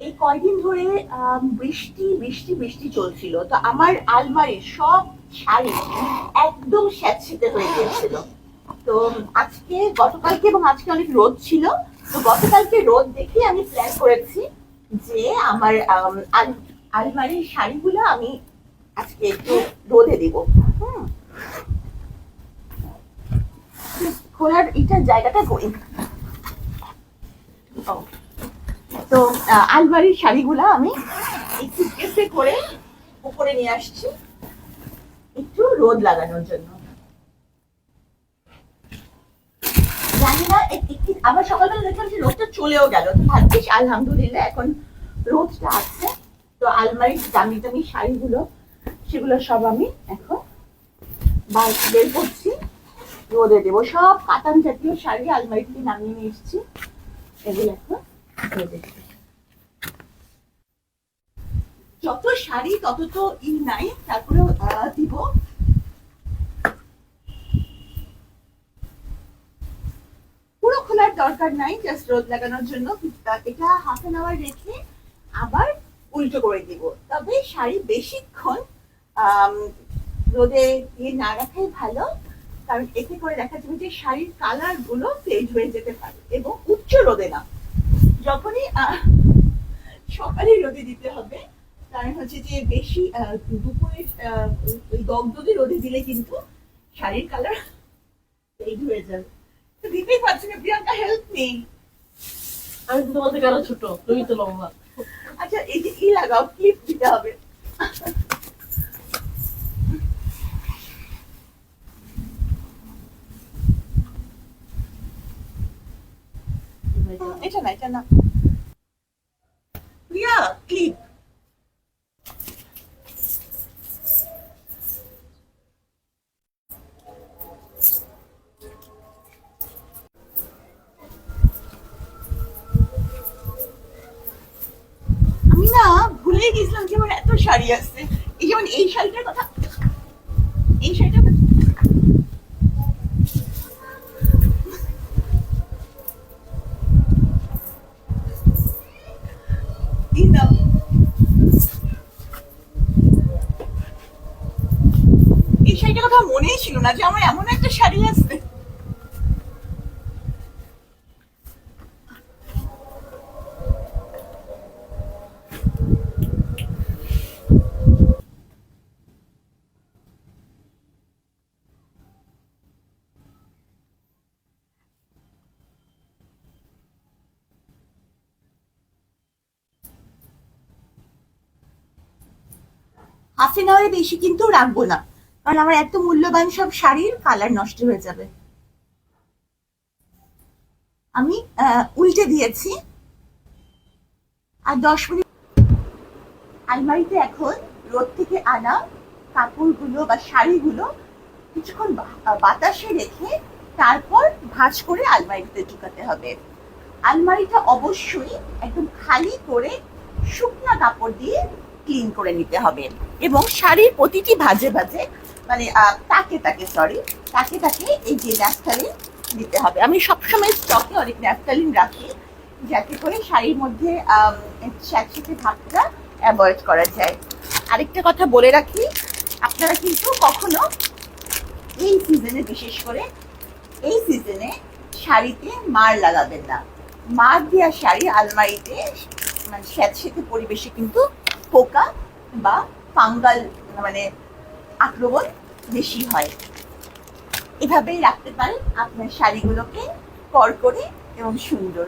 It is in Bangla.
এই কয়দিন ধরে বৃষ্টি বৃষ্টি বৃষ্টি চলছিল। তো আমার আলমারির সব শাড়ি একদম স্যাঁতসেঁতে হয়ে গিয়েছিল। তো আজকে, গতকালকে এবং আজকে অনেক রোদ ছিল। তো গতকালকে রোদ দেখে আমি প্ল্যান করেছি যে আমার আলমারির শাড়িগুলো আমি আজকে একটু রোদে দিব। হুম। খোলার এটা জায়গাটা ও। তো আলমারির শাড়িগুলো আমি একটু সুটকেসে করে উপরে নিয়ে আসছি। একটু রোদ লাগানোর জন্য। জানি না আবার সকালবেলা দেখলাম যে রোদটা চলেও গেল। তো ভাগ্যিস আলহামদুলিল্লাহ এখন রোদটা আছে। তো আলমারির দামি দামি শাড়িগুলো, সেগুলো সব আমি এখন বার- করছি। রোদে দেবো। সব কাতান জাতীয় শাড়ি আলমারি থেকে নামিয়ে নিয়ে এসেছি। এগুলো এখন। যত শাড়ি, তত তো ই নাই, তারপরে দিব। পুরো খোলার দরকার নাই জাস্ট রোদ লাগানোর জন্য এটা হাফ এন আওয়ার রেখে আবার উল্টো করে দিব। তবে শাড়ি বেশিক্ষণ রোদে দিয়ে না রাখাই ভালো, কারণ এতে করে দেখা যাবে যে শাড়ির কালারগুলো ফেড হয়ে যেতে পারে, এবং উচ্চ রোদে না। যখনই সকালে রোদে দিতে হবে কারণ হচ্ছে যে বেশি দুপুরে ওই দগদগে রোদে দিলে কিন্তু শাড়ির কালার ফেড হয়ে যাবে। তো দিতেই পারছি না প্রিয়াঙ্কা হেল্প নেই আমি তো তোমাদের কারও ছোট তুমি তো লম্বা। আচ্ছা এই যে কি লাগাও ক্লিপ দিতে হবে। এটা না এটা না প্রিয়া ক্লিপ আমি না ভুলে গেছিলাম যে আমার এত শাড়ি আছে। এই যেমন এই শাড়িটার কথা এই শাড়িটার কথা এই দাও। শাড়িটার কথা মনেই ছিল না যে আমার এমন একটা শাড়ি আছে হাফ এন আওয়ারে বেশি কিন্তু রাখব না। কারণ আমার এত মূল্যবান সব শাড়ির কালার নষ্ট হয়ে যাবে। আমি উল্টে দিয়েছি। আর দশ মিনিট আলমারিতে এখন রোদ থেকে আনা কাপড়গুলো বা শাড়িগুলো কিছুক্ষণ বাতাসে রেখে তারপর ভাঁজ করে আলমারিতে ঢুকাতে হবে। আলমারিটা অবশ্যই একদম খালি করে শুকনা কাপড় দিয়ে ক্লিন করে নিতে হবে। এবং শাড়ির প্রতিটি ভাজে ভাজে মানে তাকে তাকে সরি তাকে তাকে এই যে ন্যাফথালিন দিতে হবে। আমি সবসময় স্টকে অনেক ন্যাফথালিন রাখি, যাতে করে শাড়ির মধ্যে স্যাঁতসেঁতে ভাবটা অ্যাভয়েড করা যায়। আরেকটা কথা বলে রাখি, আপনারা কিন্তু কখনো এই সিজনে বিশেষ করে এই সিজনে শাড়িতে মার লাগাবেন না। মার দেওয়া শাড়ি আলমারিতে মানে স্যাঁতসেঁতে পরিবেশে কিন্তু পোকা বা ফাঙ্গাল মানে আক্রমণ বেশি হয়। এভাবেই রাখতে পারেন আপনার শাড়িগুলোকে কর করে এবং সুন্দর।